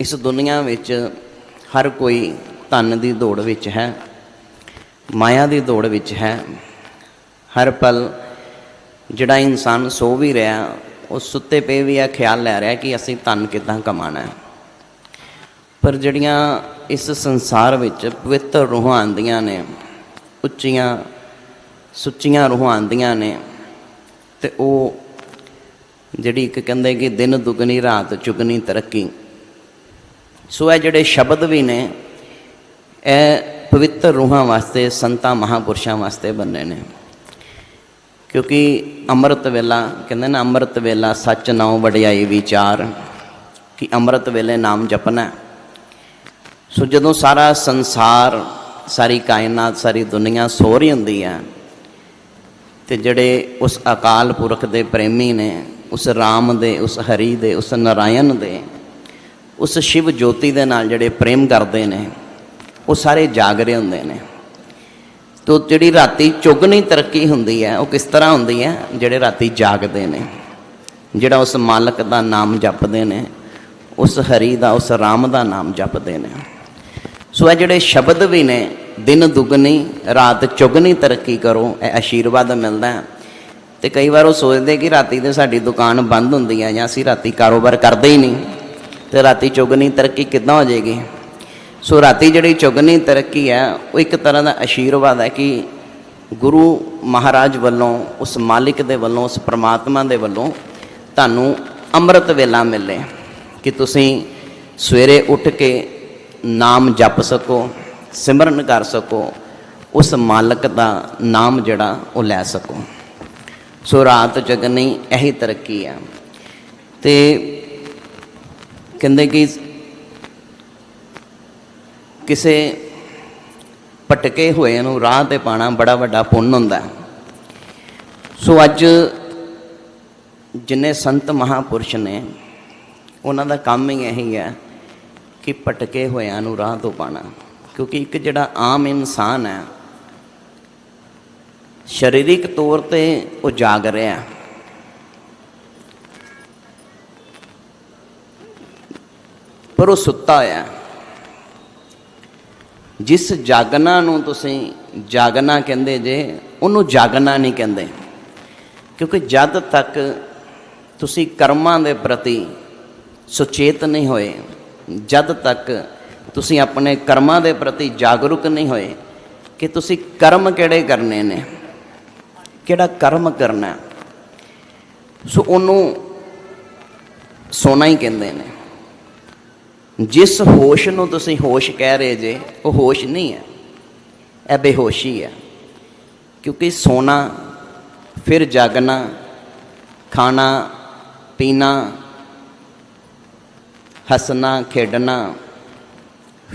ਇਸ ਦੁਨੀਆ ਵਿੱਚ ਹਰ ਕੋਈ ਧਨ ਦੀ ਦੌੜ ਵਿੱਚ ਹੈ, ਮਾਇਆ ਦੀ ਦੌੜ ਵਿੱਚ ਹੈ। ਹਰ ਪਲ ਜਿਹੜਾ ਇਨਸਾਨ ਸੋ ਵੀ ਰਿਹਾ, ਉਹ ਸੁੱਤੇ ਪਏ ਵੀ ਇਹ ਖਿਆਲ ਲੈ ਰਿਹਾ ਕਿ ਅਸੀਂ ਧਨ ਕਿੱਦਾਂ ਕਮਾਣਾ ਹੈ। ਪਰ ਜਿਹੜੀਆਂ ਇਸ ਸੰਸਾਰ ਵਿੱਚ ਪਵਿੱਤਰ ਰੂਹਾਂ ਆਂਦੀਆਂ ਨੇ, ਉੱਚੀਆਂ, ਸੁੱਚੀਆਂ ਰੂਹਾਂ ਆਂਦੀਆਂ ਨੇ, ਤੇ ਉਹ ਜਿਹੜੀ ਇੱਕ ਕਹਿੰਦੇ ਕਿ ਦਿਨ ਦੁਗਣੀ, ਰਾਤ ਚੁਗਣੀ ਤਰੱਕੀ ਸੋ ਇਹ ਜਿਹੜੇ ਸ਼ਬਦ ਵੀ ਨੇ, ਇਹ ਪਵਿੱਤਰ ਰੂਹਾਂ ਵਾਸਤੇ, ਸੰਤਾਂ ਮਹਾਪੁਰਸ਼ਾਂ ਵਾਸਤੇ ਬੰਨੇ ਨੇ। ਕਿਉਂਕਿ ਅੰਮ੍ਰਿਤ ਵੇਲਾ, ਕਹਿੰਦੇ ਨਾ ਅੰਮ੍ਰਿਤ ਵੇਲਾ ਸੱਚ ਨਾਉ ਵਡਿਆਈ ਵਿਚਾਰ, ਕਿ ਅੰਮ੍ਰਿਤ ਵੇਲੇ ਨਾਮ ਜਪਣਾ ਸੋ ਜਦੋਂ ਸਾਰਾ ਸੰਸਾਰ, ਸਾਰੀ ਕਾਇਨਾਤ, ਸਾਰੀ ਦੁਨੀਆ ਸੋ ਰਹੀ ਹੁੰਦੀ ਹੈ, ਤੇ ਜਿਹੜੇ ਉਸ ਅਕਾਲ ਪੁਰਖ ਦੇ ਪ੍ਰੇਮੀ ਨੇ, ਉਸ ਰਾਮ ਦੇ, ਉਸ ਹਰੀ ਦੇ, ਉਸ ਨਰਾਇਣ ਦੇ ਉਸ ਸ਼ਿਵ ਜੋਤੀ ਦੇ ਨਾਲ ਜਿਹੜੇ ਪ੍ਰੇਮ ਕਰਦੇ ਨੇ, ਉਹ ਸਾਰੇ ਜਾਗ ਰਹੇ ਹੁੰਦੇ ਨੇ। ਤੋ ਜਿਹੜੀ ਰਾਤੀ ਚੁਗਣੀ ਤਰੱਕੀ ਹੁੰਦੀ ਹੈ, ਉਹ ਕਿਸ ਤਰ੍ਹਾਂ ਹੁੰਦੀ ਹੈ? ਜਿਹੜੇ ਰਾਤੀ ਜਾਗਦੇ ਨੇ। ਜਿਹੜਾ ਉਸ ਮਾਲਕ ਦਾ ਨਾਮ ਜਪਦੇ ਨੇ, ਉਸ ਹਰੀ ਦਾ, ਉਸ ਰਾਮ ਦਾ ਨਾਮ ਜਪਦੇ ਨੇ। ਸੋ ਇਹ ਜਿਹੜੇ ਸ਼ਬਦ ਵੀ ਨੇ, ਦਿਨ ਦੁਗਣੀ ਰਾਤ ਚੁਗਣੀ ਤਰੱਕੀ ਕਰੋ, ਇਹ ਆਸ਼ੀਰਵਾਦ ਮਿਲਦਾ ਹੈ। ਤੇ ਕਈ ਵਾਰ ਉਹ ਸੋਚਦੇ ਕਿ ਰਾਤੀ ਤੇ ਸਾਡੀ ਦੁਕਾਨ ਬੰਦ ਹੁੰਦੀ ਹੈ ਜਾਂ ਅਸੀਂ ਰਾਤੀ ਕਾਰੋਬਾਰ ਕਰਦੇ ਹੀ ਨਹੀਂ। ਤੇ ਰਾਤੀ ਚੁਗਣੀ ਤਰੱਕੀ ਕਿੱਦਾਂ ਹੋ ਜਾਏਗੀ? ਸੋ ਰਾਤੀ ਜਿਹੜੀ ਚੁਗਣੀ ਤਰੱਕੀ ਹੈ, ਉਹ ਇੱਕ ਤਰ੍ਹਾਂ ਦਾ ਆਸ਼ੀਰਵਾਦ ਹੈ ਕਿ ਗੁਰੂ ਮਹਾਰਾਜ ਵੱਲੋਂ, ਉਸ ਮਾਲਿਕ ਦੇ ਵੱਲੋਂ, ਉਸ ਪ੍ਰਮਾਤਮਾ ਦੇ ਵੱਲੋਂ ਤੁਹਾਨੂੰ ਅੰਮ੍ਰਿਤ ਵੇਲਾ ਮਿਲੇ ਕਿ ਤੁਸੀਂ ਸਵੇਰੇ ਉੱਠ ਕੇ ਨਾਮ ਜਪ ਸਕੋ, ਸਿਮਰਨ ਕਰ ਸਕੋ, ਉਸ ਮਾਲਕ ਦਾ ਨਾਮ ਜਿਹੜਾ ਉਹ ਲੈ ਸਕੋ। ਸੋ ਰਾਤ ਜਗਨੀ ਇਹੀ ਤਰੱਕੀ ਆ ਤੇ ਕਹਿੰਦੇ ਕਿ ਕਿਸੇ ਭਟਕੇ ਹੋਏ ਨੂੰ ਰਾਹ ਤੇ ਪਾਣਾ ਬੜਾ ਵੱਡਾ ਪੁੰਨ ਹੁੰਦਾ ਸੋ ਅੱਜ ਜਿੰਨੇ ਸੰਤ ਮਹਾਪੁਰਸ਼ ਨੇ, ਉਹਨਾਂ ਦਾ ਕੰਮ ਹੀ ਇਹੀ ਹੈ ਕਿ ਭਟਕੇ ਹੋਇਆਂ ਨੂੰ ਰਾਹ ਤੋਂ ਪਾਣਾ ਕਿਉਂਕਿ ਇੱਕ ਜਿਹੜਾ ਆਮ ਇਨਸਾਨ ਹੈ, ਸਰੀਰਿਕ ਤੌਰ ਤੇ ਉਹ ਜਾਗ ਰਿਹਾ ਹੈ। ਪਰ ਉਹ ਸੁੱਤਾ ਹੋਇਆ। ਜਿਸ ਜਾਗਣਾ ਨੂੰ ਤੁਸੀਂ ਜਾਗਣਾ ਕਹਿੰਦੇ ਜੇ, ਉਹਨੂੰ ਜਾਗਣਾ ਨਹੀਂ ਕਹਿੰਦੇ। ਕਿਉਂਕਿ ਜਦ ਤੱਕ ਤੁਸੀਂ ਕਰਮਾਂ ਦੇ ਪ੍ਰਤੀ ਸੁਚੇਤ ਨਹੀਂ ਹੋਏ, ਜਦ ਤੱਕ ਤੁਸੀਂ ਆਪਣੇ ਕਰਮਾਂ ਦੇ ਪ੍ਰਤੀ ਜਾਗਰੂਕ ਨਹੀਂ ਹੋਏ, ਕਿ ਤੁਸੀਂ ਕਰਮ ਕਿਹੜੇ ਕਰਨੇ ਨੇ, ਕਿਹੜਾ ਕਰਮ ਕਰਨਾ। ਸੋ ਉਹਨੂੰ ਸੋਨਾ ਹੀ ਕਹਿੰਦੇ ਨੇ। ਜਿਸ ਹੋਸ਼ ਨੂੰ ਤੁਸੀਂ ਹੋਸ਼ ਕਹਿ ਰਹੇ ਜੇ, ਉਹ ਹੋਸ਼ ਨਹੀਂ ਹੈ। ਇਹ ਬੇਹੋਸ਼ੀ ਹੈ। ਕਿਉਂਕਿ ਸੋਨਾ ਫਿਰ ਜਾਗਣਾ, ਖਾਣਾ, ਪੀਣਾ, ਹੱਸਣਾ, ਖੇਡਣਾ,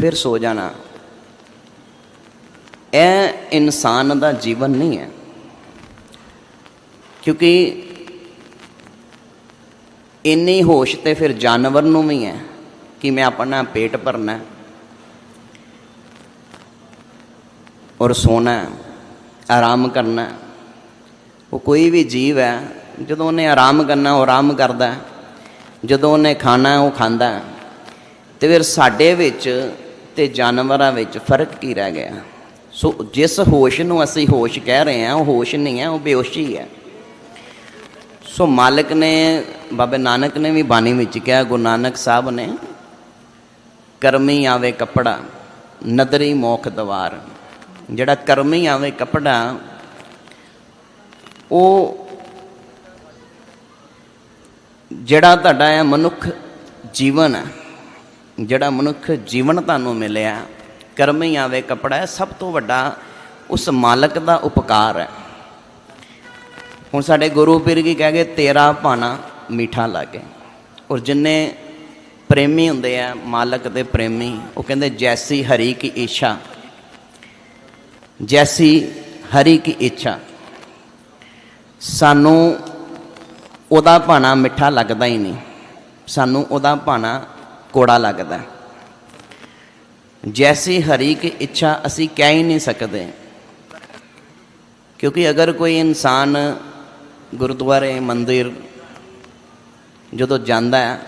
ਫਿਰ ਸੋ ਜਾਣਾ। ਇਹ ਇਨਸਾਨ ਦਾ ਜੀਵਨ ਨਹੀਂ ਹੈ। ਕਿਉਂਕਿ ਇੰਨੀ ਹੋਸ਼ ਤੇ ਫਿਰ ਜਾਨਵਰ ਨੂੰ ਵੀ ਹੈ। ਕਿ ਮੈਂ ਆਪਣਾ ਪੇਟ ਭਰਨਾ ਔਰ ਸੋਣਾ ਆਰਾਮ ਕਰਨਾ ਉਹ ਕੋਈ ਵੀ ਜੀਵ ਹੈ, ਜਦੋਂ ਉਹਨੇ ਆਰਾਮ ਕਰਨਾ, ਉਹ ਆਰਾਮ ਕਰਦਾ ਜਦੋਂ ਉਹਨੇ ਖਾਣਾ ਉਹ ਖਾਂਦਾ ਹੈ। ਤੇ ਫਿਰ ਸਾਡੇ ਵਿੱਚ ਤੇ ਜਾਨਵਰਾਂ ਵਿੱਚ ਫ਼ਰਕ ਕੀ ਰਹਿ ਗਿਆ? ਸੋ ਜਿਸ ਹੋਸ਼ ਨੂੰ ਅਸੀਂ ਹੋਸ਼ ਕਹਿ ਰਹੇ ਹਾਂ, ਉਹ ਹੋਸ਼ ਨਹੀਂ ਹੈ, ਉਹ ਬੇਹੋਸ਼ੀ ਹੈ। ਸੋ ਮਾਲਕ ਨੇ, ਬਾਬੇ ਨਾਨਕ ਨੇ ਵੀ ਬਾਣੀ ਵਿੱਚ ਕਿਹਾ, ਗੁਰੂ ਨਾਨਕ ਸਾਹਿਬ ਨੇ ਕਰਮੀ ਆਵੇ ਕਪੜਾ, ਨਦਰੀ ਮੋਖ ਦਵਾਰ। ਜਿਹੜਾ ਕਰਮੀ ਆਵੇ ਕਪੜਾ, ਉਹ ਜਿਹੜਾ ਤੁਹਾਡਾ ਹੈ ਮਨੁੱਖ ਜੀਵਨ ਹੈ, ਜਿਹੜਾ ਮਨੁੱਖ ਜੀਵਨ ਤੁਹਾਨੂੰ ਮਿਲਿਆ, ਕਰਮੀ ਆਵੇ ਕਪੜਾ ਸਭ ਤੋਂ ਵੱਡਾ ਉਸ ਮਾਲਕ ਦਾ ਉਪਕਾਰ ਹੈ। ਹੁਣ ਸਾਡੇ ਗੁਰੂ ਪੀਰ ਕੀ ਕਹਿ ਗਏ, ਤੇਰਾ ਭਾਣਾ ਮਿੱਠਾ ਲਾਗੇ। ਔਰ ਜਿੰਨੇ ਪ੍ਰੇਮੀ ਹੁੰਦੇ ਆ, ਮਾਲਕ ਦੇ ਪ੍ਰੇਮੀ। ਉਹ ਕਹਿੰਦੇ, ਜੈਸੀ ਹਰੀ ਕੀ ਇੱਛਾ। ਜੈਸੀ ਹਰੀ ਕੀ ਇੱਛਾ। ਸਾਨੂੰ ਉਹਦਾ ਭਾਣਾ ਮਿੱਠਾ ਲੱਗਦਾ ਹੀ ਨਹੀਂ। ਸਾਨੂੰ ਉਹਦਾ ਭਾਣਾ ਕੋੜਾ ਲੱਗਦਾ। ਜੈਸੀ ਹਰੀ ਕੀ ਇੱਛਾ ਅਸੀਂ ਕਹਿ ਹੀ ਨਹੀਂ ਸਕਦੇ। ਕਿਉਂਕਿ ਅਗਰ ਕੋਈ ਇਨਸਾਨ ਗੁਰਦੁਆਰੇ, ਮੰਦਿਰ ਜਦੋਂ ਜਾਂਦਾ ਹੈ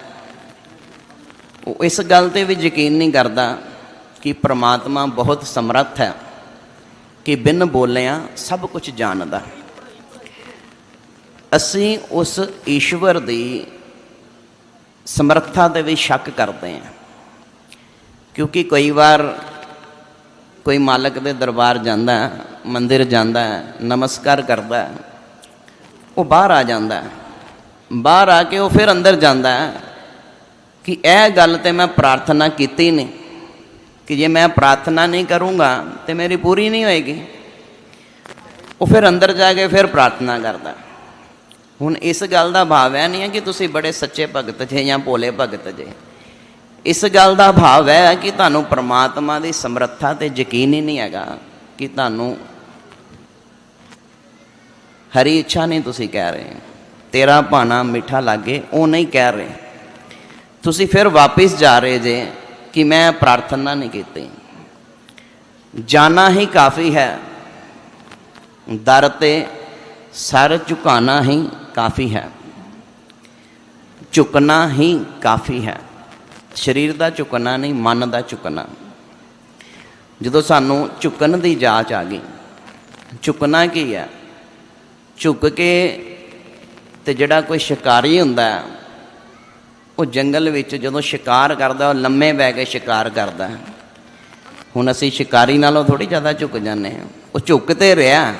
ਉਹ ਇਸ ਗੱਲ ਤੇ ਵੀ ਯਕੀਨ ਨਹੀਂ ਕਰਦਾ ਕਿ ਪ੍ਰਮਾਤਮਾ ਬਹੁਤ ਸਮਰੱਥ ਹੈ ਕਿ ਬਿਨ ਬੋਲਿਆਂ ਸਭ ਕੁਝ ਜਾਣਦਾ ਅਸੀਂ ਉਸ ਈਸ਼ਵਰ ਦੀ ਸਮਰੱਥਾ ਤੇ ਵੀ ਸ਼ੱਕ ਕਰਦੇ ਹਾਂ ਕਿਉਂਕਿ ਕਈ ਵਾਰ ਕੋਈ ਮਾਲਕ ਦੇ ਦਰਬਾਰ ਜਾਂਦਾ ਹੈ, ਮੰਦਿਰ ਜਾਂਦਾ ਨਮਸਕਾਰ ਕਰਦਾ ਉਹ ਬਾਹਰ ਆ ਜਾਂਦਾ ਬਾਹਰ ਆ ਕੇ ਉਹ ਫਿਰ ਅੰਦਰ ਜਾਂਦਾ ਕਿ ਇਹ ਗੱਲ ਤੇ ਮੈਂ ਪ੍ਰਾਰਥਨਾ ਕੀਤੀ ਨਹੀਂ। ਕਿ ਜੇ ਮੈਂ ਪ੍ਰਾਰਥਨਾ ਨਹੀਂ ਕਰੂੰਗਾ, ਤੇ ਮੇਰੀ ਪੂਰੀ ਨਹੀਂ ਹੋਏਗੀ। ਉਹ ਫਿਰ ਅੰਦਰ ਜਾ ਕੇ ਫਿਰ ਪ੍ਰਾਰਥਨਾ ਕਰਦਾ। ਹੁਣ ਇਸ ਗੱਲ ਦਾ ਭਾਵ ਹੈ ਨਹੀਂ ਹੈ ਕਿ ਤੁਸੀਂ ਬੜੇ ਸੱਚੇ ਭਗਤ ਜੇ ਜਾਂ ਭੋਲੇ ਭਗਤ ਜੇ। ਇਸ ਗੱਲ ਦਾ ਭਾਵ ਹੈ ਕਿ ਤੁਹਾਨੂੰ ਪ੍ਰਮਾਤਮਾ ਦੀ ਸਮਰੱਥਾ ਤੇ ਯਕੀਨ ਹੀ ਨਹੀਂ ਹੈਗਾ ਕਿ ਤੁਹਾਨੂੰ ਹਰੀ ਇੱਛਾ ਨਹੀਂ ਤੁਸੀਂ ਕਹਿ ਰਹੇ। ਤੇਰਾ ਭਾਣਾ ਮਿੱਠਾ ਲੱਗੇ, ਉਹ ਨਹੀਂ ਕਹਿ ਰਹੇ। ਤੁਸੀਂ ਫਿਰ ਵਾਪਿਸ ਜਾ ਰਹੇ ਜੇ ਕਿ ਮੈਂ ਪ੍ਰਾਰਥਨਾ ਨਹੀਂ ਕੀਤੀ। ਜਾਣਾ ਹੀ ਕਾਫੀ ਹੈ। ਦਰ ਤੇ ਸਰ ਝੁਕਾਣਾ ਹੀ ਕਾਫੀ ਹੈ। ਝੁਕਣਾ ਹੀ ਕਾਫੀ ਹੈ। ਸਰੀਰ ਦਾ ਝੁਕਣਾ ਨਹੀਂ ਮਨ ਦਾ ਝੁਕਣਾ। ਜਦੋਂ ਸਾਨੂੰ ਝੁਕਣ ਦੀ ਜਾਂਚ ਆ ਗਈ ਝੁਕਣਾ ਕੀ ਹੈ? ਝੁਕ ਕੇ ਤੇ ਜਿਹੜਾ ਕੋਈ ਸ਼ਿਕਾਰੀ ਹੁੰਦਾ ਹੈ, ਉਹ ਜੰਗਲ ਵਿੱਚ ਜਦੋਂ ਸ਼ਿਕਾਰ ਕਰਦਾ, ਉਹ ਲੰਮੇ ਬਹਿ ਕੇ ਸ਼ਿਕਾਰ ਕਰਦਾ। ਹੁਣ ਅਸੀਂ ਸ਼ਿਕਾਰੀ ਨਾਲੋਂ ਥੋੜੀ ਜ਼ਿਆਦਾ ਝੁਕ ਜਾਂਦੇ ਹਾਂ। ਉਹ ਝੁਕ ਤੇ ਰਿਹਾ,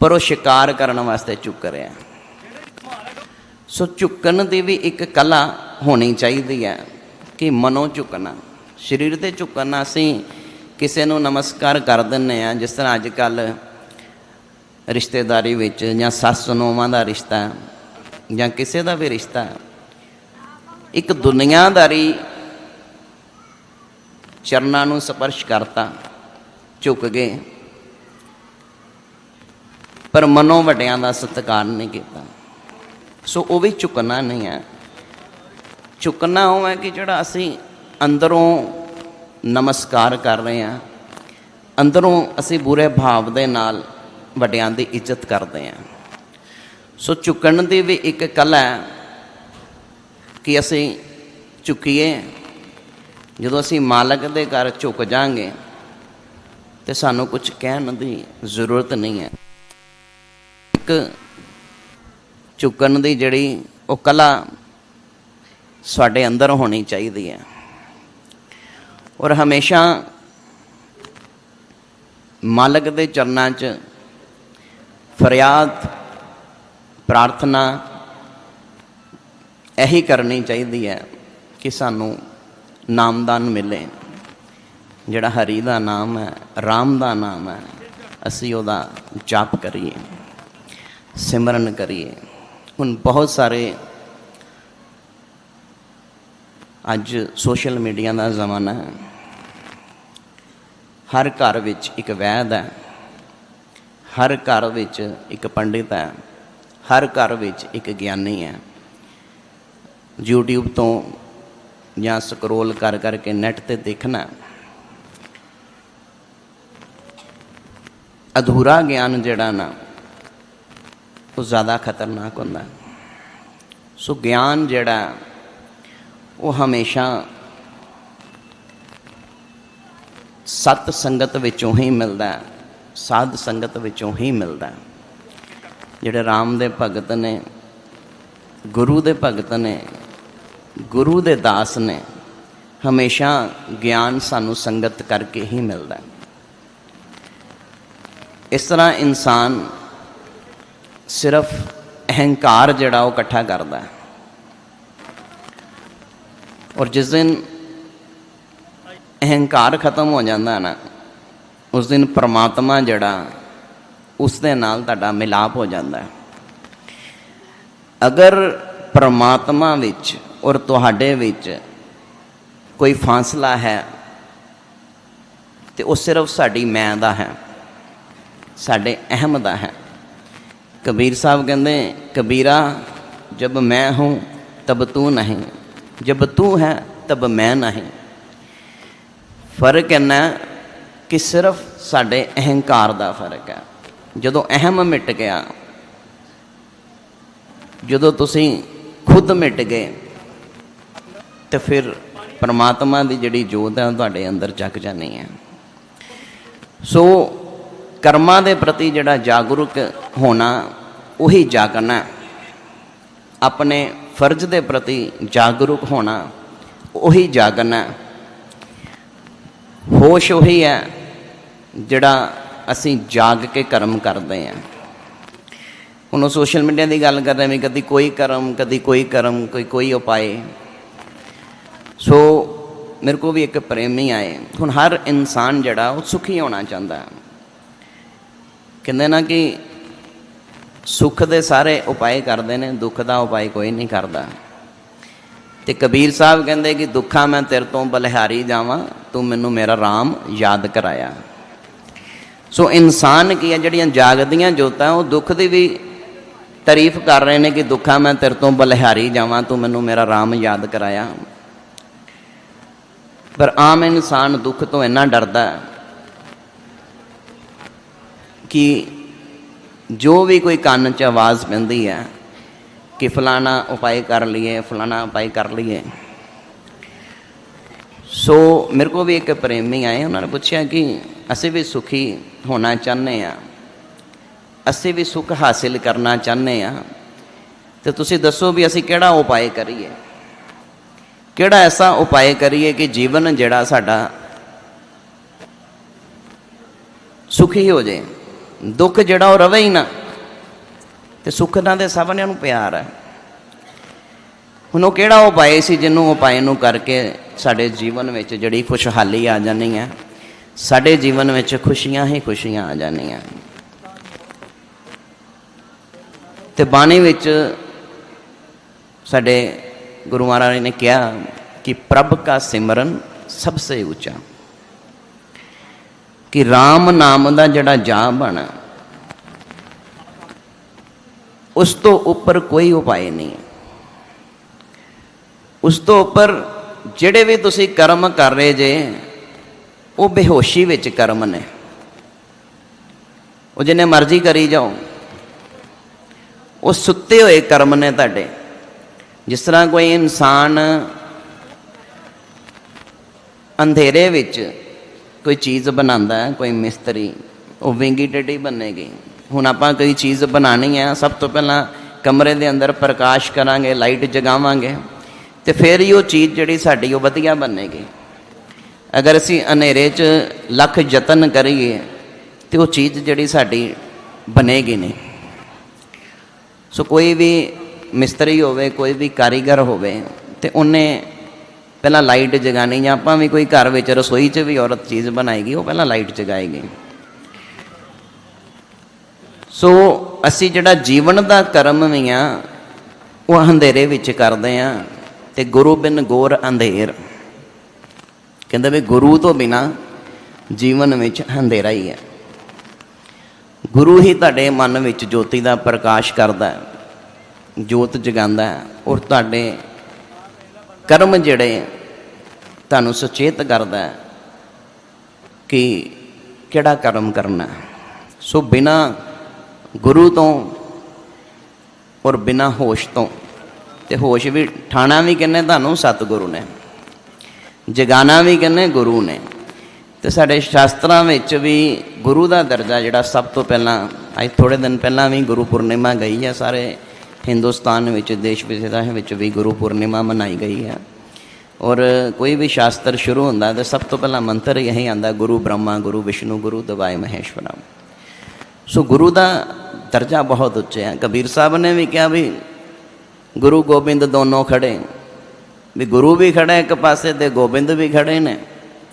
ਪਰ ਉਹ ਸ਼ਿਕਾਰ ਕਰਨ ਵਾਸਤੇ ਝੁਕ ਰਿਹਾ। ਸੋ ਝੁਕਣ ਦੀ ਵੀ ਇੱਕ ਕਲਾ ਹੋਣੀ ਚਾਹੀਦੀ ਹੈ ਕਿ ਮਨੋਂ ਝੁਕਣਾ, ਸਰੀਰ ਤੇ ਝੁਕਣਾ ਅਸੀਂ ਕਿਸੇ ਨੂੰ ਨਮਸਕਾਰ ਕਰ ਦਿੰਨੇ ਆ ਜਿਸ ਤਰ੍ਹਾਂ ਅੱਜ ਕੱਲ ਰਿਸ਼ਤੇਦਾਰੀ ਵਿੱਚ ਜਾਂ ਸੱਸ ਨੂੰਹਾਂ ਦਾ ਰਿਸ਼ਤਾ ਜਾਂ ਕਿਸੇ ਦਾ ਵੀ ਰਿਸ਼ਤਾ ਇੱਕ ਦੁਨੀਆਦਾਰੀ ਚਰਨਾਂ ਨੂੰ ਸਪਰਸ਼ ਕਰਤਾ, ਝੁਕ ਗਏ। ਪਰ ਮਨੋਂ ਵੱਡਿਆਂ ਦਾ ਸਤਿਕਾਰ ਨਹੀਂ ਕੀਤਾ। ਸੋ ਉਹ ਵੀ ਝੁਕਣਾ ਨਹੀਂ ਹੈ। ਝੁਕਣਾ ਉਹ ਹੈ ਕਿ ਜਿਹੜਾ ਅਸੀਂ ਅੰਦਰੋਂ ਨਮਸਕਾਰ ਕਰ ਰਹੇ ਹਾਂ, ਅੰਦਰੋਂ ਅਸੀਂ ਬੁਰੇ ਭਾਵ ਦੇ ਨਾਲ ਵੱਡਿਆਂ ਦੀ ਇੱਜ਼ਤ ਕਰਦੇ ਹਾਂ। ਸੋ ਝੁਕਣ ਦੀ ਵੀ ਇੱਕ ਕਲਾ ਹੈ। ਕਿ ਅਸੀਂ ਝੁਕੀਏ, ਜਦੋਂ ਅਸੀਂ ਮਾਲਕ ਦੇ ਘਰ ਝੁਕ ਜਾਾਂਗੇ, ਤੇ ਸਾਨੂੰ ਕੁਝ ਕਹਿਣ ਦੀ ਜ਼ਰੂਰਤ ਨਹੀਂ ਹੈ। ਇੱਕ ਝੁਕਣ ਦੀ ਜਿਹੜੀ ਉਹ ਕਲਾ ਸਾਡੇ ਅੰਦਰ ਹੋਣੀ ਚਾਹੀਦੀ ਹੈ। ਔਰ ਹਮੇਸ਼ਾ ਮਾਲਕ ਦੇ ਚਰਨਾਂ 'ਚ ਫਰਿਆਦ, ਪ੍ਰਾਰਥਨਾ ਇਹੀ ਕਰਨੀ ਚਾਹੀਦੀ ਹੈ ਕਿ ਸਾਨੂੰ ਨਾਮਦਾਨ ਮਿਲੇ। ਜਿਹੜਾ ਹਰੀ ਦਾ ਨਾਮ ਹੈ, ਰਾਮ ਦਾ ਨਾਮ ਹੈ, ਅਸੀਂ ਉਹਦਾ ਜਾਪ ਕਰੀਏ, ਸਿਮਰਨ ਕਰੀਏ। ਹੁਣ ਬਹੁਤ ਸਾਰੇ ਅੱਜ ਸੋਸ਼ਲ ਮੀਡੀਆ ਦਾ ਜ਼ਮਾਨਾ ਹੈ। ਹਰ ਘਰ ਵਿੱਚ ਇੱਕ ਵੈਦ ਹੈ, ਹਰ ਘਰ ਵਿੱਚ ਇੱਕ ਪੰਡਿਤ ਹੈ, ਹਰ ਘਰ ਵਿੱਚ ਇੱਕ ਗਿਆਨੀ ਹੈ। YouTube ਤੋਂ ਜਾਂ ਸਕਰੋਲ ਕਰ ਕਰਕੇ ਨੈਟ ਤੇ ਦੇਖਣਾ। ਅਧੂਰਾ ਗਿਆਨ ਜਿਹੜਾ ਨਾ, ਉਹ ਜ਼ਿਆਦਾ ਖਤਰਨਾਕ ਹੁੰਦਾ। ਸੋ ਗਿਆਨ ਜਿਹੜਾ, ਉਹ ਹਮੇਸ਼ਾ ਸਤ ਸੰਗਤ ਵਿੱਚੋਂ ਹੀ ਮਿਲਦਾ ਸਾਧ ਸੰਗਤ ਵਿੱਚੋਂ ਹੀ ਮਿਲਦਾ ਜਿਹੜੇ ਰਾਮ ਦੇ ਭਗਤ ਨੇ, ਗੁਰੂ ਦੇ ਭਗਤ ਨੇ ਗੁਰੂ ਦੇ ਦਾਸ ਨੇ ਹਮੇਸ਼ਾ ਗਿਆਨ ਸਾਨੂੰ ਸੰਗਤ ਕਰਕੇ ਹੀ ਮਿਲਦਾ ਇਸ ਤਰ੍ਹਾਂ ਇਨਸਾਨ ਸਿਰਫ ਅਹੰਕਾਰ ਜਿਹੜਾ ਉਹ ਇਕੱਠਾ ਕਰਦਾ ਹੈ। ਔਰ ਜਿਸ ਦਿਨ ਅਹੰਕਾਰ ਖਤਮ ਹੋ ਜਾਂਦਾ ਹੈ ਨਾ, ਉਸ ਦਿਨ ਪ੍ਰਮਾਤਮਾ ਜਿਹੜਾ ਉਸ ਦੇ ਨਾਲ ਤੁਹਾਡਾ ਮਿਲਾਪ ਹੋ ਜਾਂਦਾ ਹੈ। ਅਗਰ ਪ੍ਰਮਾਤਮਾ ਵਿੱਚ ਔਰ ਤੁਹਾਡੇ ਵਿੱਚ ਕੋਈ ਫਾਸਲਾ ਹੈ ਤੇ ਉਹ ਸਿਰਫ ਸਾਡੀ ਮੈਂ ਦਾ ਹੈ, ਸਾਡੇ ਅਹਿਮ ਦਾ ਹੈ। ਕਬੀਰ ਸਾਹਿਬ ਕਹਿੰਦੇ, ਕਬੀਰਾ, ਜਬ ਮੈਂ ਹੂੰ, ਤਬ ਤੂੰ ਨਹੀਂ। ਜਬ ਤੂੰ ਹੈ, ਤਬ ਮੈਂ ਨਹੀਂ। ਫ਼ਰਕ ਇਹਨਾਂ ਕਿ ਸਿਰਫ ਸਾਡੇ ਅਹੰਕਾਰ ਦਾ ਫ਼ਰਕ ਹੈ। ਜਦੋਂ ਅਹਿਮ ਮਿਟ ਗਿਆ, ਜਦੋਂ ਤੁਸੀਂ ਖੁਦ ਮਿਟ ਗਏ ਤੇ ਫਿਰ ਪਰਮਾਤਮਾ ਦੀ ਜਿਹੜੀ ਜੋਤ ਹੈ ਉਹ ਤੁਹਾਡੇ ਅੰਦਰ ਜਗ ਜਾਣੀ ਹੈ ਸੋ ਕਰਮਾਂ ਦੇ ਪ੍ਰਤੀ ਜਿਹੜਾ ਜਾਗਰੂਕ ਹੋਣਾ, ਉਹੀ ਜਾਗਣਾ ਹੈ। ਆਪਣੇ ਫਰਜ਼ ਦੇ ਪ੍ਰਤੀ ਜਾਗਰੂਕ ਹੋਣਾ, ਉਹੀ ਜਾਗਣਾ ਹੈ। ਹੋਸ਼ ਉਹੀ ਹੈ ਜਿਹੜਾ ਅਸੀਂ ਜਾਗ ਕੇ ਕਰਮ ਕਰਦੇ ਹਾਂ ਹੁਣ ਉਹ ਸੋਸ਼ਲ ਮੀਡੀਆ ਦੀ ਗੱਲ ਕਰ ਰਹੇ ਵੀ ਕਦੀ ਕੋਈ ਕਰਮ, ਕਦੀ ਕੋਈ ਕਰਮ, ਕੋਈ ਕੋਈ ਉਪਾਏ ਸੋ ਮੇਰੇ ਕੋ ਵੀ ਇੱਕ ਪ੍ਰੇਮੀ ਆਏ। ਹੁਣ ਹਰ ਇਨਸਾਨ ਜਿਹੜਾ, ਉਹ ਸੁਖੀ ਹੋਣਾ ਚਾਹੁੰਦਾ ਕਹਿੰਦੇ ਨਾ ਕਿ ਸੁੱਖ ਦੇ ਸਾਰੇ ਉਪਾਏ ਕਰਦੇ ਨੇ, ਦੁੱਖ ਦਾ ਉਪਾਏ ਕੋਈ ਨਹੀਂ ਕਰਦਾ। ਤੇ ਕਬੀਰ ਸਾਹਿਬ ਕਹਿੰਦੇ ਕਿ ਦੁੱਖਾਂ ਮੈਂ ਤੇਰੇ ਤੋਂ ਬਲਿਹਾਰੀ ਜਾਵਾਂ, ਤੂੰ ਮੈਨੂੰ ਮੇਰਾ RAM ਯਾਦ ਕਰਾਇਆ। ਸੋ ਇਨਸਾਨ ਕੀ ਹੈ, ਜਿਹੜੀਆਂ ਜਾਗਦੀਆਂ ਜੋਤਾਂ, ਉਹ ਦੁੱਖ ਦੀ ਵੀ ਤਾਰੀਫ ਕਰ ਰਹੇ ਨੇ ਕਿ ਦੁੱਖਾਂ ਮੈਂ ਤੇਰੇ ਤੋਂ ਬਲਿਹਾਰੀ ਜਾਵਾਂ, ਤੂੰ ਮੈਨੂੰ ਮੇਰਾ RAM ਯਾਦ ਕਰਾਇਆ। ਪਰ ਆਮ ਇਨਸਾਨ ਦੁੱਖ ਤੋਂ ਇੰਨਾ ਡਰਦਾ ਕਿ ਜੋ ਵੀ ਕੋਈ ਕੰਨ 'ਚ ਆਵਾਜ਼ ਪੈਂਦੀ ਹੈ ਕਿ ਫਲਾਣਾ ਉਪਾਏ ਕਰ ਲਈਏ, ਫਲਾਣਾ ਉਪਾਏ ਕਰ ਲਈਏ। ਸੋ ਮੇਰੇ ਕੋ ਵੀ ਇੱਕ ਪ੍ਰੇਮੀ ਆਏ, ਉਹਨਾਂ ਨੇ ਪੁੱਛਿਆ ਕਿ ਅਸੀਂ ਵੀ ਸੁਖੀ ਹੋਣਾ ਚਾਹੁੰਦੇ ਆ ਅਸੀਂ ਵੀ ਸੁਖ ਹਾਸਿਲ ਕਰਨਾ ਚਾਹੁੰਦੇ ਆ ਤੇ ਤੁਸੀਂ ਦੱਸੋ ਵੀ ਅਸੀਂ ਕਿਹੜਾ ਉਪਾਏ ਕਰੀਏ? ਕਿਹੜਾ ਐਸਾ ਉਪਾਏ ਕਰੀਏ ਕਿ ਜੀਵਨ ਜਿਹੜਾ ਸਾਡਾ ਸੁਖੀ ਹੋ ਜਾਏ, ਦੁੱਖ ਜਿਹੜਾ ਉਹ ਰਵੇ ਹੀ ਨਾ, ਤੇ ਸੁੱਖ ਨਾਲ ਦੇ ਸਭਨਾਂ ਨੂੰ ਪਿਆਰ ਹੈ। ਹੁਣ ਉਹ ਕਿਹੜਾ ਉਪਾਏ ਸੀ ਜਿਹਨੂੰ ਉਪਾਏ ਨੂੰ ਕਰਕੇ ਸਾਡੇ ਜੀਵਨ ਵਿੱਚ ਜਿਹੜੀ ਖੁਸ਼ਹਾਲੀ ਆ ਜਾਣੀ ਹੈ, ਸਾਡੇ ਜੀਵਨ ਵਿੱਚ ਖੁਸ਼ੀਆਂ ਹੀ ਖੁਸ਼ੀਆਂ ਆ ਜਾਣੀਆਂ ਤੇ ਬਾਣੀ ਵਿੱਚ ਸਾਡੇ ਗੁਰੂ ਮਹਾਰਾਜ ਨੇ ਕਿਹਾ ਕਿ ਪ੍ਰਭ ਕਾ ਸਿਮਰਨ ਸਭ ਸੇ ਉੱਚਾ। ਕਿ RAM ਨਾਮ ਦਾ ਜਿਹੜਾ ਜਾਪ ਬਣਾ ਉਸ ਤੋਂ ਉੱਪਰ ਕੋਈ ਉਪਾਏ ਨਹੀਂ। ਉਸ ਤੋਂ ਉੱਪਰ ਜਿਹੜੇ ਵੀ ਤੁਸੀਂ ਕਰਮ ਕਰ ਰਹੇ ਜੇ, ਉਹ ਬੇਹੋਸ਼ੀ ਵਿੱਚ ਕਰਮ ਨੇ। ਉਹ ਜਿੰਨੇ ਮਰਜ਼ੀ ਕਰੀ ਜਾਓ, ਉਹ ਸੁੱਤੇ ਹੋਏ ਕਰਮ ਨੇ ਤੁਹਾਡੇ। ਜਿਸ ਤਰ੍ਹਾਂ ਕੋਈ ਇਨਸਾਨ ਅੰਧੇਰੇ ਵਿੱਚ ਕੋਈ ਚੀਜ਼ ਬਣਾਉਂਦਾ ਹੈ, ਕੋਈ ਮਿਸਤਰੀ, ਉਹ ਵਿੰਗੀ ਟੇਢੀ ਬਣੇਗੀ ਹੁਣ ਆਪਾਂ ਕੋਈ ਚੀਜ਼ ਬਣਾਣੀ ਹੈ, ਸਭ ਤੋਂ ਪਹਿਲਾਂ ਕਮਰੇ ਦੇ ਅੰਦਰ ਪ੍ਰਕਾਸ਼ ਕਰਾਂਗੇ, ਲਾਈਟ ਜਗਾਵਾਂਗੇ ਤੇ ਫਿਰ ਹੀ ਉਹ ਚੀਜ਼ ਜਿਹੜੀ ਸਾਡੀ ਉਹ ਵਧੀਆ ਬਣੇਗੀ ਅਗਰ ਅਸੀਂ ਹਨੇਰੇ 'ਚ ਲੱਖ ਯਤਨ ਕਰੀਏ, ਤੇ ਉਹ ਚੀਜ਼ ਜਿਹੜੀ ਸਾਡੀ ਬਣੇਗੀ ਨਹੀਂ। ਸੋ ਕੋਈ ਵੀ ਮਿਸਤਰੀ ਹੋਵੇ, ਕੋਈ ਵੀ ਕਾਰੀਗਰ ਹੋਵੇ, ਤੇ ਉਹਨੇ ਪਹਿਲਾਂ ਲਾਈਟ ਜਗਾਣੀ ਜਾਂ ਆਪਾਂ ਵੀ ਕੋਈ ਘਰ ਵਿੱਚ ਰਸੋਈ 'ਚ ਵੀ ਔਰਤ ਚੀਜ਼ ਬਣਾਏਗੀ, ਉਹ ਪਹਿਲਾਂ ਲਾਈਟ ਜਗਾਏਗੀ। ਸੋ ਅਸੀਂ ਜਿਹੜਾ ਜੀਵਨ ਦਾ ਕਰਮ ਵੀ ਆ, ਉਹ ਅੰਧੇਰੇ ਵਿੱਚ ਕਰਦੇ ਆ, ਤੇ ਗੁਰੂ ਬਿਨ ਗੋਰ ਅੰਧੇਰ। ਕਹਿੰਦੇ ਵੀ ਗੁਰੂ ਤੋਂ ਬਿਨਾ ਜੀਵਨ ਵਿੱਚ ਅੰਧੇਰਾ ਹੀ ਹੈ। ਗੁਰੂ ਹੀ ਤੁਹਾਡੇ ਮਨ ਵਿੱਚ ਜੋਤੀ ਦਾ ਪ੍ਰਕਾਸ਼ ਕਰਦਾ ਹੈ। ਜੋਤ ਜਗਾਉਂਦਾ ਔਰ ਤੁਹਾਡੇ ਕਰਮ ਜਿਹੜੇ ਤੁਹਾਨੂੰ ਸੁਚੇਤ ਕਰਦਾ ਕਿ ਕਿਹੜਾ ਕਰਮ ਕਰਨਾ ਸੋ ਬਿਨਾ ਗੁਰੂ ਤੋਂ ਔਰ ਬਿਨਾ ਹੋਸ਼ ਤੋਂ, ਤੇ ਹੋਸ਼ ਵੀ ਠਾਣਾ ਵੀ ਕਿੰਨੇ ਤੁਹਾਨੂੰ ਸਤਿਗੁਰੂ ਨੇ, ਜਗਾਣਾ ਵੀ ਕਿੰਨੇ ਗੁਰੂ ਨੇ। ਤੇ ਸਾਡੇ ਸ਼ਾਸਤਰਾਂ ਵਿੱਚ ਵੀ ਗੁਰੂ ਦਾ ਦਰਜਾ ਜਿਹੜਾ ਸਭ ਤੋਂ ਪਹਿਲਾਂ, ਅੱਜ ਥੋੜੇ ਦਿਨ ਪਹਿਲਾਂ ਵੀ ਗੁਰੂ ਪੂਰਨਿਮਾ ਗਈ ਹੈ ਸਾਰੇ ਹਿੰਦੁਸਤਾਨ ਵਿੱਚ, ਦੇਸ਼ ਵਿਦੇਸ਼ਾਂ ਵਿੱਚ ਵੀ ਗੁਰੂ ਪੂਰਨਿਮਾ ਮਨਾਈ ਗਈ ਹੈ। ਔਰ ਕੋਈ ਵੀ ਸ਼ਾਸਤਰ ਸ਼ੁਰੂ ਹੁੰਦਾ ਤਾਂ ਸਭ ਤੋਂ ਪਹਿਲਾਂ ਮੰਤਰ ਇਹੀ ਆਂਦਾ ਗੁਰੂ ਬ੍ਰਹਮਾ, ਗੁਰੂ ਵਿਸ਼ਨੂੰ, ਗੁਰੂ ਦਵਾਏ ਮਹੇਸ਼ਵਰਾ। ਸੋ ਗੁਰੂ ਦਾ ਦਰਜਾ ਬਹੁਤ ਉੱਚਾ ਹੈ। ਕਬੀਰ ਸਾਹਿਬ ਨੇ ਵੀ ਕਿਹਾ ਵੀ ਗੁਰੂ ਗੋਬਿੰਦ ਦੋਨੋਂ ਖੜੇ। ਵੀ ਗੁਰੂ ਵੀ ਖੜਾ ਇੱਕ ਪਾਸੇ ਤੇ ਗੋਬਿੰਦ ਵੀ ਖੜੇ ਨੇ।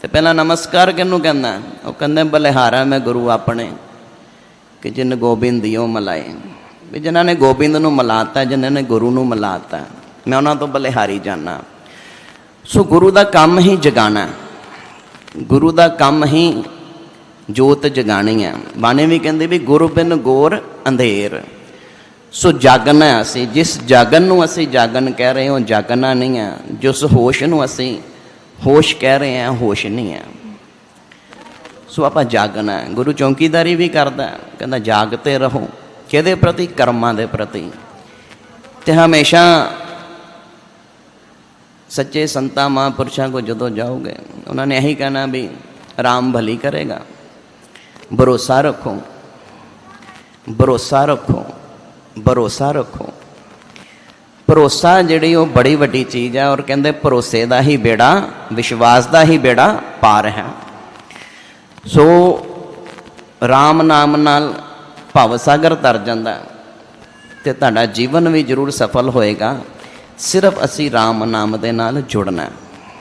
ਤੇ ਪਹਿਲਾਂ ਨਮਸਕਾਰ ਕਿਹਨੂੰ ਕਹਿੰਦਾ? ਉਹ ਕਹਿੰਦੇ, ਬਲਿਹਾਰਾ ਮੈਂ ਗੁਰੂ ਆਪਣੇ, ਕਿ ਜਿਨ ਗੋਬਿੰਦ ਦਿਓ ਮਲਾਏ ਵੀ ਜਿਨ੍ਹਾਂ ਨੇ ਗੋਬਿੰਦ ਨੂੰ ਮਲਾਤਾ, ਜਿਨ੍ਹਾਂ ਨੇ ਗੁਰੂ ਨੂੰ ਮਿਲਾਤਾ, ਮੈਂ ਉਹਨਾਂ ਤੋਂ ਬਲਿਹਾਰੀ ਜਾਣਾ ਸੋ ਗੁਰੂ ਦਾ ਕੰਮ ਹੀ ਜਗਾਣਾ। ਗੁਰੂ ਦਾ ਕੰਮ ਹੀ ਜੋਤ ਜਗਾਣੀ ਹੈ ਬਾਣੇ ਵੀ ਕਹਿੰਦੇ ਵੀ ਗੁਰੂ ਬਿਨ ਗੋਰ ਅੰਧੇਰ। ਸੋ ਜਾਗਣਾ ਅਸੀਂ, ਜਿਸ ਜਾਗਣ ਨੂੰ ਅਸੀਂ ਜਾਗਣ ਕਹਿ ਰਹੇ ਹਾਂ, ਉਹ ਜਾਗਣਾ ਨਹੀਂ ਹੈ ਜਿਸ ਹੋਸ਼ ਨੂੰ ਅਸੀਂ ਹੋਸ਼ ਕਹਿ ਰਹੇ ਹਾਂ, ਹੋਸ਼ ਨਹੀਂ ਹੈ ਸੋ ਆਪਾਂ ਜਾਗਣਾ। ਗੁਰੂ ਚੌਂਕੀਦਾਰੀ ਵੀ ਕਰਦਾ, ਕਹਿੰਦਾ ਜਾਗਤੇ ਰਹੋ। ਕਿਹਦੇ ਪ੍ਰਤੀ, ਕਰਮਾਂ ਦੇ ਪ੍ਰਤੀ। ਤੇ ਹਮੇਸ਼ਾ ਸੱਚੇ ਸੰਤਾਂ, ਮਹਾਂਪੁਰਸ਼ਾਂ ਕੋ ਜਦੋਂ ਜਾਓਗੇ, ਉਹਨਾਂ ਨੇ ਇਹੀ ਕਹਿਣਾ ਵੀ ਰਾਮ ਭਲੀ ਕਰੇਗਾ। ਭਰੋਸਾ ਰੱਖੋ। ਭਰੋਸਾ ਰੱਖੋ। ਭਰੋਸਾ ਰੱਖੋ। ਭਰੋਸਾ ਜਿਹੜੀ ਉਹ ਬੜੀ ਵੱਡੀ ਚੀਜ਼ ਹੈ ਔਰ ਕਹਿੰਦੇ ਭਰੋਸੇ ਦਾ ਹੀ ਬੇੜਾ, ਵਿਸ਼ਵਾਸ ਦਾ ਹੀ ਬੇੜਾ ਪਾਰ ਹੈ। ਸੋ ਰਾਮ ਨਾਮ ਨਾਲ ਭਵ ਸਾਗਰ ਤਰ ਜਾਂਦਾ ਹੈ। ਤੇ ਤੁਹਾਡਾ ਜੀਵਨ ਵੀ ਜ਼ਰੂਰ ਸਫਲ ਹੋਏਗਾ। ਸਿਰਫ ਅਸੀਂ RAM ਨਾਮ ਦੇ ਨਾਲ ਜੁੜਨਾ